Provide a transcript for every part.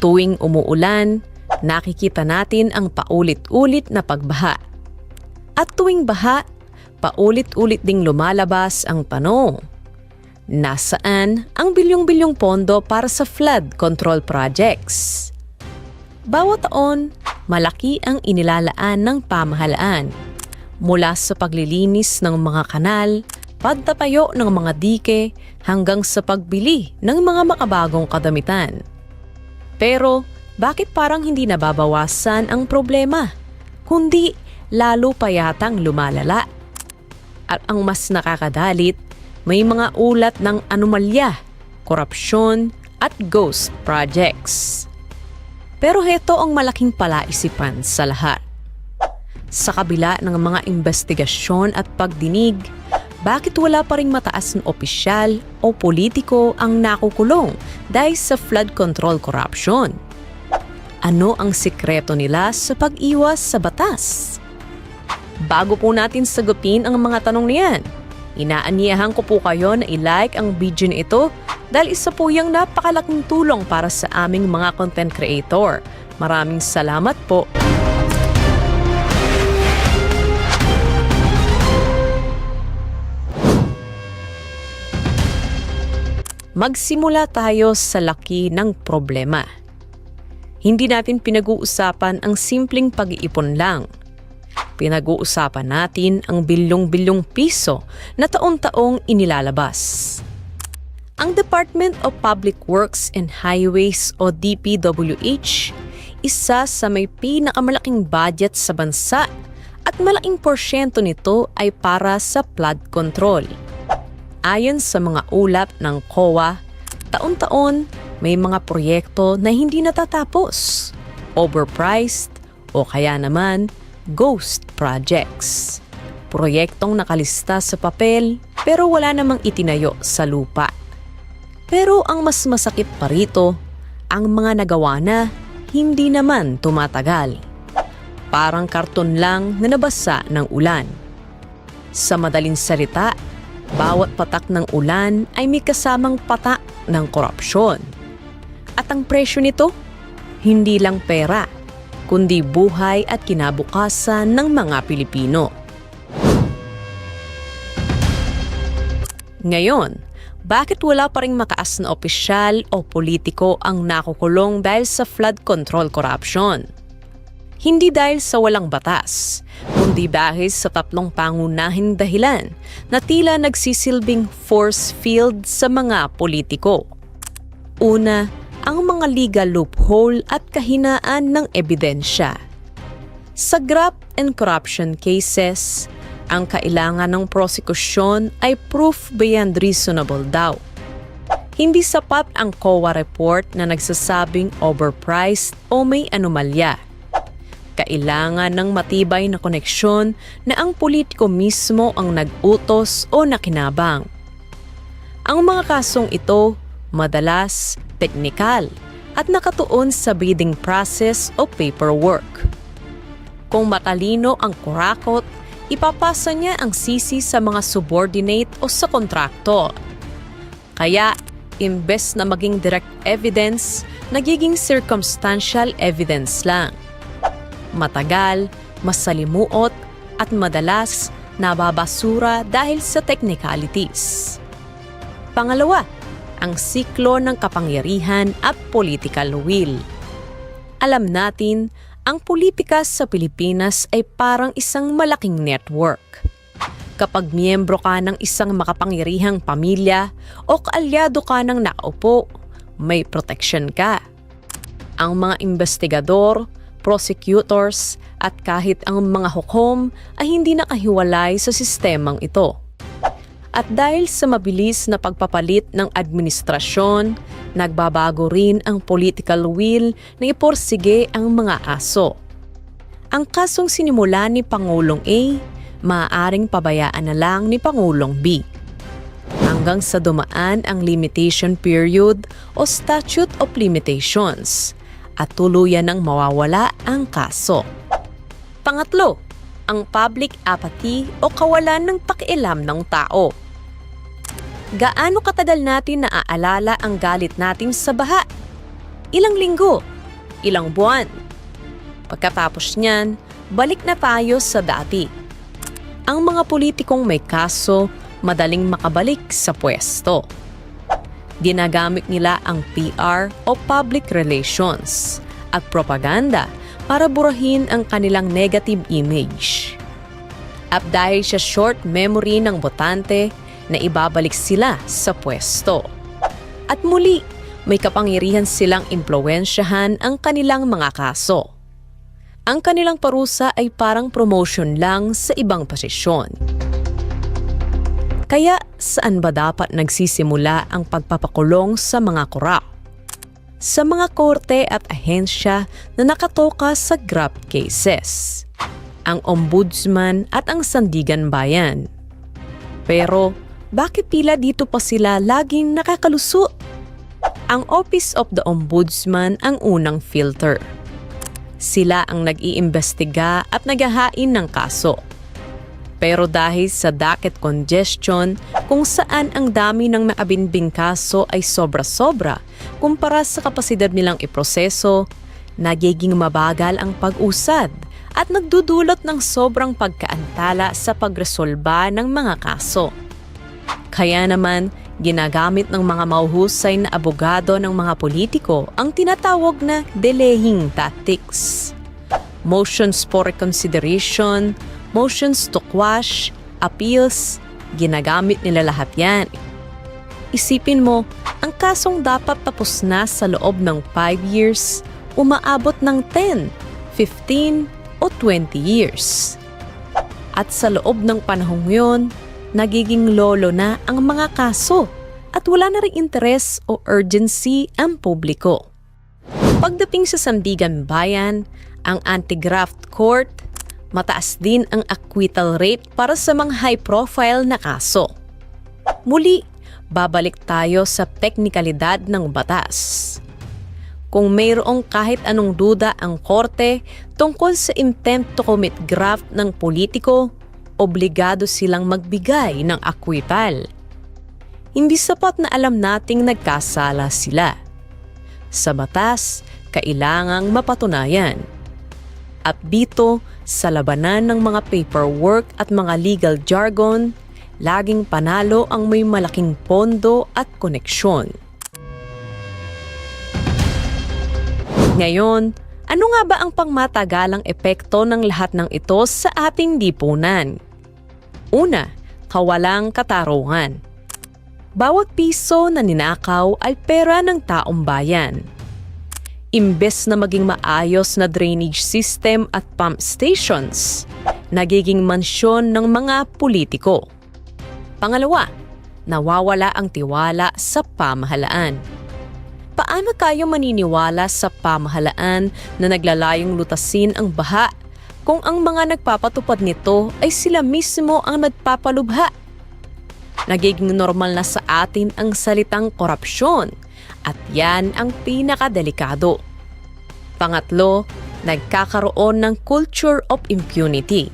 Tuwing umuulan, nakikita natin ang paulit-ulit na pagbaha. At tuwing baha, paulit-ulit ding lumalabas ang tanong. Nasaan ang bilyong-bilyong pondo para sa flood control projects? Bawat taon, malaki ang inilalaan ng pamahalaan. Mula sa paglilinis ng mga kanal, pagtatayo ng mga dike, hanggang sa pagbili ng mga makabagong kadamitan. Pero bakit parang hindi nababawasan ang problema? Kundi lalo pa yatang lumalala. At ang mas nakakadalit, may mga ulat ng anomalya, korupsyon at ghost projects. Pero heto ang malaking palaisipan sa lahat. Sa kabila ng mga investigasyon at pagdinig, bakit wala pa ring mataas na opisyal o politiko ang nakukulong dahil sa flood control corruption? Ano ang sikreto nila sa pag-iwas sa batas? Bago po natin sagutin ang mga tanong niyan, inaanyahan ko po kayo na i-like ang video na ito dahil isa po yung napakalaking tulong para sa aming mga content creator. Maraming salamat po. Magsimula tayo sa laki ng problema. Hindi natin pinag-uusapan ang simpleng pag-iipon lang. Pinag-uusapan natin ang bilyong-bilyong piso na taon-taong inilalabas. Ang Department of Public Works and Highways o DPWH, isa sa may pinakamalaking budget sa bansa at malaking porsyento nito ay para sa flood control. Ayon sa mga ulap ng COA, taon-taon may mga proyekto na hindi natatapos, overpriced o kaya naman ghost projects. Proyektong nakalista sa papel pero wala namang itinayo sa lupa. Pero ang mas masakit pa rito, ang mga nagawa na hindi naman tumatagal. Parang karton lang na nabasa ng ulan. Sa madaling salita, bawat patak ng ulan ay may kasamang patak ng korupsyon. At ang presyo nito, hindi lang pera, kundi buhay at kinabukasan ng mga Pilipino. Ngayon, bakit wala pa ring makaas na opisyal o politiko ang nakukulong dahil sa flood control corruption? Hindi dahil sa walang batas, kundi dahil sa tatlong pangunahing dahilan na tila nagsisilbing force field sa mga politiko. Una, ang mga legal loophole at kahinaan ng ebidensya. Sa graft and corruption cases, ang kailangan ng prosekusyon ay proof beyond reasonable doubt. Hindi sapat ang COA report na nagsasabing overpriced o may anomalya kailangan ng matibay na koneksyon na ang politiko mismo ang nag-utos o nakinabang. Ang mga kasong ito madalas teknikal at nakatuon sa bidding process o paperwork. Kung matalino ang kurakot, ipapasa niya ang sisi sa mga subordinate o sa kontrakto. Kaya, imbes na maging direct evidence, nagiging circumstantial evidence lang matagal, masalimuot at madalas nababasura dahil sa technicalities. Pangalawa, ang siklo ng kapangyarihan at political will. Alam natin, ang politika sa Pilipinas ay parang isang malaking network. Kapag miyembro ka ng isang makapangyarihang pamilya o kaalyado ka ng nakaupo, may protection ka. Ang mga investigador, prosecutors at kahit ang mga hukom ay hindi nakahiwalay sa sistemang ito. At dahil sa mabilis na pagpapalit ng administrasyon, nagbabago rin ang political will na iporsige ang mga aso. Ang kasong sinimula ni Pangulong A, maaaring pabayaan na lang ni Pangulong B. Hanggang sa dumaan ang limitation period o statute of limitations at tuluyan ng mawawala ang kaso. Pangatlo, ang public apathy o kawalan ng pakialam ng tao. Gaano katagal natin naaalala ang galit natin sa baha? Ilang linggo, ilang buwan. Pagkatapos niyan, balik na tayo sa dati. Ang mga politikong may kaso, madaling makabalik sa pwesto. Ginagamit nila ang PR o public relations at propaganda para burahin ang kanilang negative image. At dahil sa short memory ng botante, na ibabalik sila sa pwesto. At muli, may kapangyarihan silang impluensyahan ang kanilang mga kaso. Ang kanilang parusa ay parang promotion lang sa ibang posisyon. Kaya saan ba dapat nagsisimula ang pagpapakulong sa mga korap? Sa mga korte at ahensya na nakatoka sa graft cases. Ang ombudsman at ang sandigan bayan. Pero bakit pila dito pa sila laging nakakaluso? Ang Office of the Ombudsman ang unang filter. Sila ang nag-iimbestiga at naghahain ng kaso. Pero dahil sa docket congestion, kung saan ang dami ng nakabinbing kaso ay sobra-sobra kumpara sa kapasidad nilang iproseso, nagiging mabagal ang pag-usad at nagdudulot ng sobrang pagkaantala sa pagresolba ng mga kaso. Kaya naman, ginagamit ng mga mauhusay na abogado ng mga politiko ang tinatawag na delaying tactics. Motions for reconsideration, motions to quash, appeals, ginagamit nila lahat yan. Isipin mo, ang kasong dapat tapos na sa loob ng 5 years, umaabot ng 10, 15, o 20 years. At sa loob ng panahong yon, nagiging lolo na ang mga kaso at wala na rin interes o urgency ang publiko. Pagdating sa Sandigan Bayan, ang anti-graft court, mataas din ang acquittal rate para sa mga high-profile na kaso. Muli, babalik tayo sa teknikalidad ng batas. Kung mayroong kahit anong duda ang korte tungkol sa intent to commit graft ng politiko, obligado silang magbigay ng akwipal. Hindi sapat na alam nating nagkasala sila. Sa batas, kailangang mapatunayan. At dito, sa labanan ng mga paperwork at mga legal jargon, laging panalo ang may malaking pondo at koneksyon. Ngayon, ano nga ba ang pangmatagalang epekto ng lahat ng ito sa ating lipunan? Una, kawalang katarungan. Bawat piso na ninakaw ay pera ng taong bayan. Imbes na maging maayos na drainage system at pump stations, nagiging mansyon ng mga politiko. Pangalawa, nawawala ang tiwala sa pamahalaan. Paano tayo maniniwala sa pamahalaan na naglalayong lutasin ang baha kung ang mga nagpapatupad nito ay sila mismo ang nagpapalubha. Nagiging normal na sa atin ang salitang korupsyon at yan ang pinakadelikado. Pangatlo, nagkakaroon ng culture of impunity.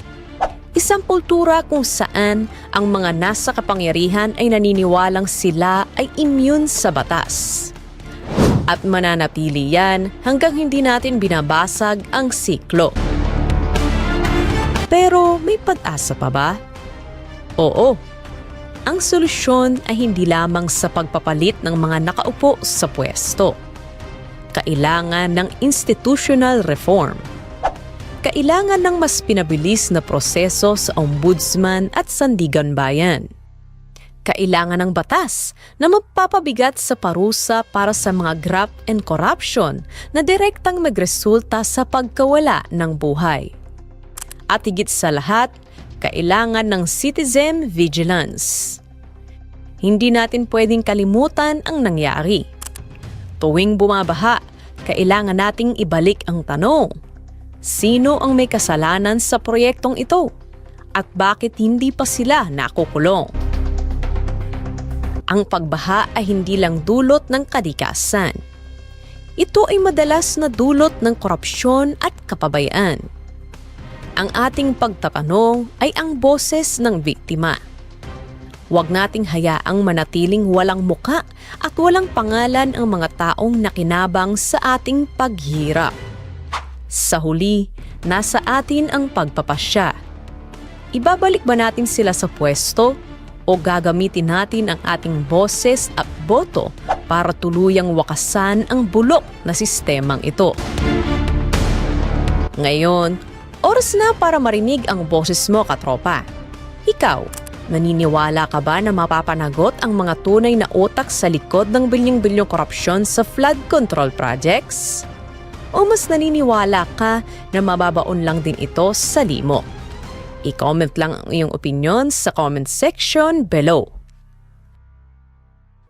Isang kultura kung saan ang mga nasa kapangyarihan ay naniniwalang sila ay immune sa batas. At mananatili yan hanggang hindi natin binabasag ang siklo. Pero may pag-asa pa ba? Oo. Ang solusyon ay hindi lamang sa pagpapalit ng mga nakaupo sa pwesto. Kailangan ng institutional reform. Kailangan ng mas pinabilis na proseso sa ombudsman at sandigan bayan. Kailangan ng batas na magpapabigat sa parusa para sa mga graft and corruption na direktang magresulta sa pagkawala ng buhay. At higit sa lahat, kailangan ng citizen vigilance. Hindi natin pwedeng kalimutan ang nangyari. Tuwing bumabaha, kailangan nating ibalik ang tanong. Sino ang may kasalanan sa proyektong ito? At bakit hindi pa sila nakukulong? Ang pagbaha ay hindi lang dulot ng kadikasan. Ito ay madalas na dulot ng korupsyon at kapabayaan ang ating pagtatanong ay ang boses ng biktima. Huwag nating hayaang manatiling walang muka at walang pangalan ang mga taong nakinabang sa ating paghirap. Sa huli, nasa atin ang pagpapasya. Ibabalik ba natin sila sa pwesto o gagamitin natin ang ating boses at boto para tuluyang wakasan ang bulok na sistemang ito? Ngayon, oras na para marinig ang boses mo, katropa. Ikaw, naniniwala ka ba na mapapanagot ang mga tunay na utak sa likod ng bilyong-bilyong korupsyon sa flood control projects? O mas naniniwala ka na mababaon lang din ito sa limo? I-comment lang ang iyong opinion sa comment section below.